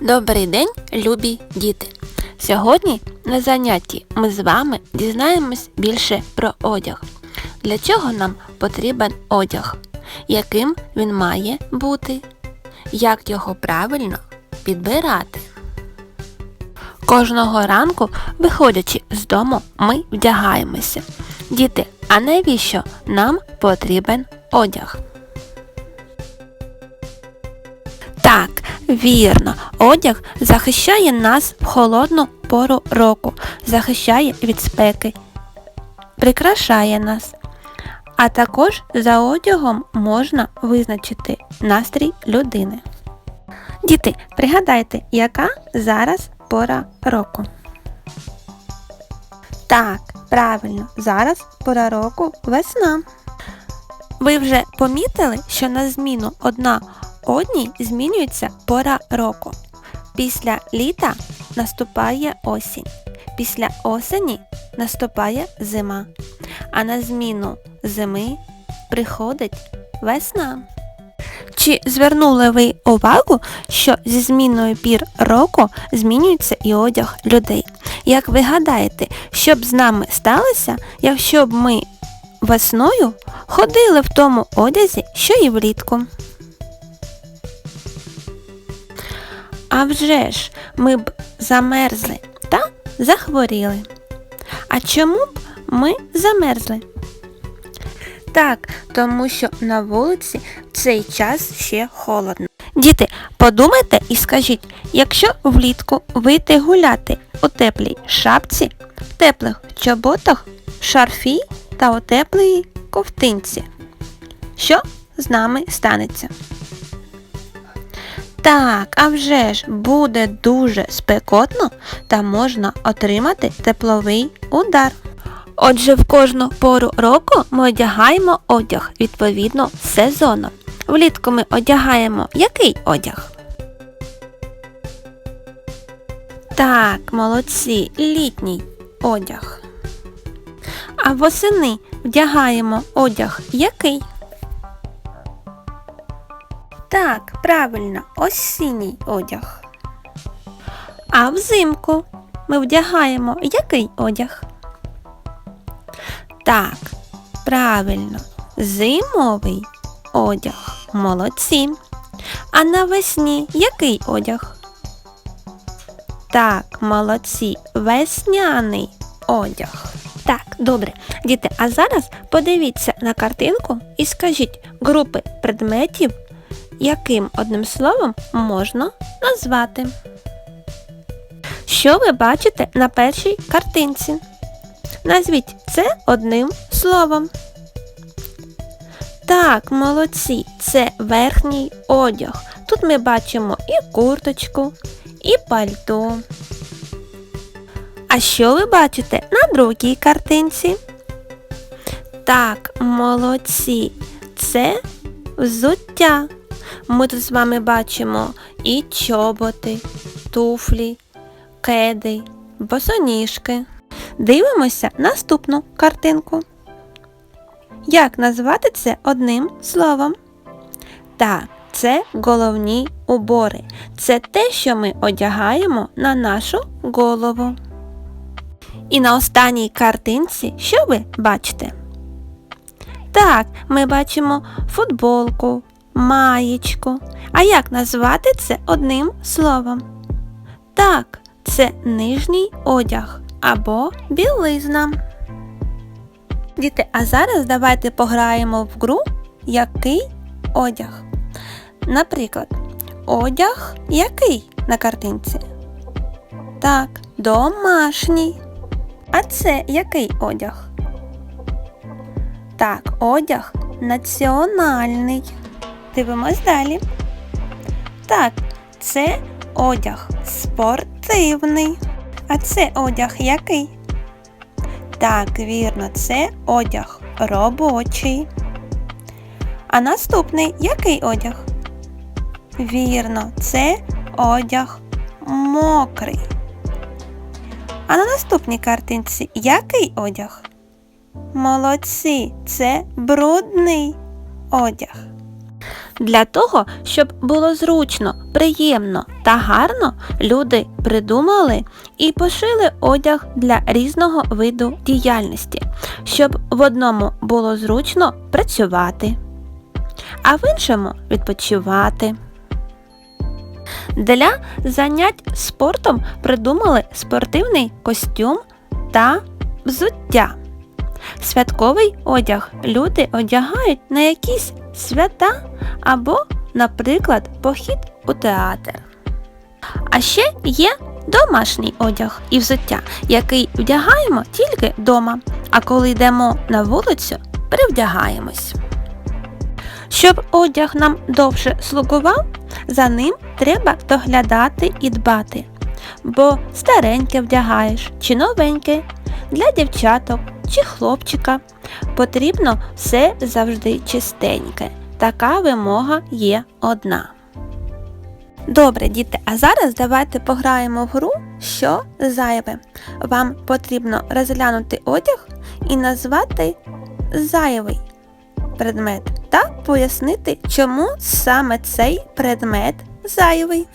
Добрий день, любі діти! Сьогодні на занятті ми з вами дізнаємось більше про одяг. Для чого нам потрібен одяг? Яким він має бути? Як його правильно підбирати? Кожного ранку, виходячи з дому, ми вдягаємося. Діти, а навіщо нам потрібен одяг? Вірно, одяг захищає нас в холодну пору року, захищає від спеки, прикрашає нас. А також за одягом можна визначити настрій людини. Діти, пригадайте, яка зараз пора року? Так, правильно, зараз пора року весна. Ви вже помітили, що на зміну одна одній змінюється пора року. Після літа наступає осінь. Після осені наступає зима. А на зміну зими приходить весна. Чи звернули ви увагу, що зі зміною пір року змінюється і одяг людей? Як ви гадаєте, що б з нами сталося, якщо б ми весною ходили в тому одязі, що і влітку? А вже ж ми б замерзли та захворіли. А чому б ми замерзли? Так, тому що на вулиці в цей час ще холодно. Діти, подумайте і скажіть, якщо влітку вийти гуляти у теплій шапці, в теплих чоботах, шарфі та у теплій ковтинці, що з нами станеться? Так, а вже ж буде дуже спекотно та можна отримати тепловий удар. Отже, в кожну пору року ми одягаємо одяг відповідно сезону. Влітку ми одягаємо який одяг? Так, молодці, літній одяг. А восени вдягаємо одяг який? Так, правильно, осінній одяг. А взимку ми вдягаємо який одяг? Так, правильно, зимовий одяг. Молодці. А навесні який одяг? Так, молодці, весняний одяг. Так, добре. Діти, а зараз подивіться на картинку і скажіть групи предметів, яким одним словом можна назвати. Що ви бачите на першій картинці? Назвіть це одним словом. Так, молодці, це верхній одяг. Тут ми бачимо і курточку, і пальто. А що ви бачите на другій картинці? Так, молодці, це взуття. Ми тут з вами бачимо і чоботи, туфлі, кеди, босоніжки. Дивимося наступну картинку. Як назвати це одним словом? Так, це головні убори. Це те, що ми одягаємо на нашу голову. І на останній картинці що ви бачите? Так, ми бачимо футболку, маєчку. А як назвати це одним словом? Так, це нижній одяг або білизна. Діти, а зараз давайте пограємо в гру який одяг. Наприклад, одяг який на картинці? Так, домашній. А це який одяг? Так, одяг національний. Дивимось далі. Так, це одяг спортивний. А це одяг який? Так, вірно, це одяг робочий. А наступний який одяг? Вірно, це одяг мокрий. А на наступній картинці який одяг? Молодці, це брудний одяг. Для того, щоб було зручно, приємно та гарно, люди придумали і пошили одяг для різного виду діяльності, щоб в одному було зручно працювати, а в іншому відпочивати. Для занять спортом придумали спортивний костюм та взуття. Святковий одяг люди одягають на якісь свята або, наприклад, похід у театр. А ще є домашній одяг і взуття, який вдягаємо тільки вдома, а коли йдемо на вулицю, перевдягаємось. Щоб одяг нам довше слугував, за ним треба доглядати і дбати. Бо стареньке вдягаєш чи новеньке для дівчаток чи хлопчика потрібно все завжди чистеньке. Така вимога є одна. Добре, діти, а зараз давайте пограємо в гру, що зайве. Вам потрібно розглянути одяг і назвати зайвий предмет та пояснити, чому саме цей предмет зайвий.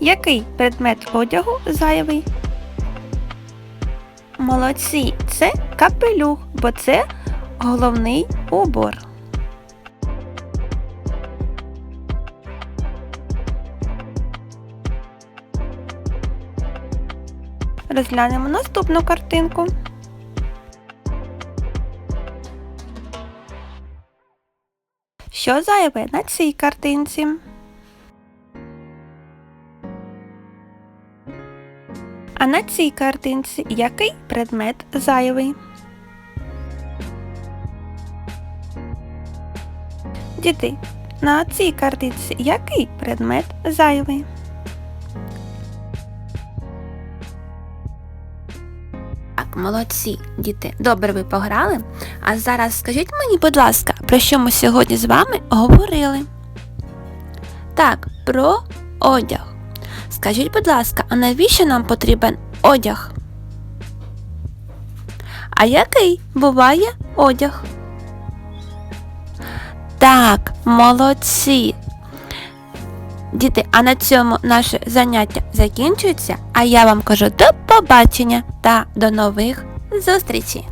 Який предмет одягу зайвий? Молодці, це капелюх, бо це головний убор. Розглянемо наступну картинку. Що зайве на цій картинці? А на цій картинці який предмет зайвий? Діти, на цій картинці який предмет зайвий? Так, молодці, діти, добре ви пограли. А зараз скажіть мені, будь ласка, про що ми сьогодні з вами говорили? Так, про одяг. Скажіть, будь ласка, а навіщо нам потрібен одяг? А який буває одяг? Так, молодці. Діти, а на цьому наше заняття закінчується, а я вам кажу до побачення та до нових зустрічей!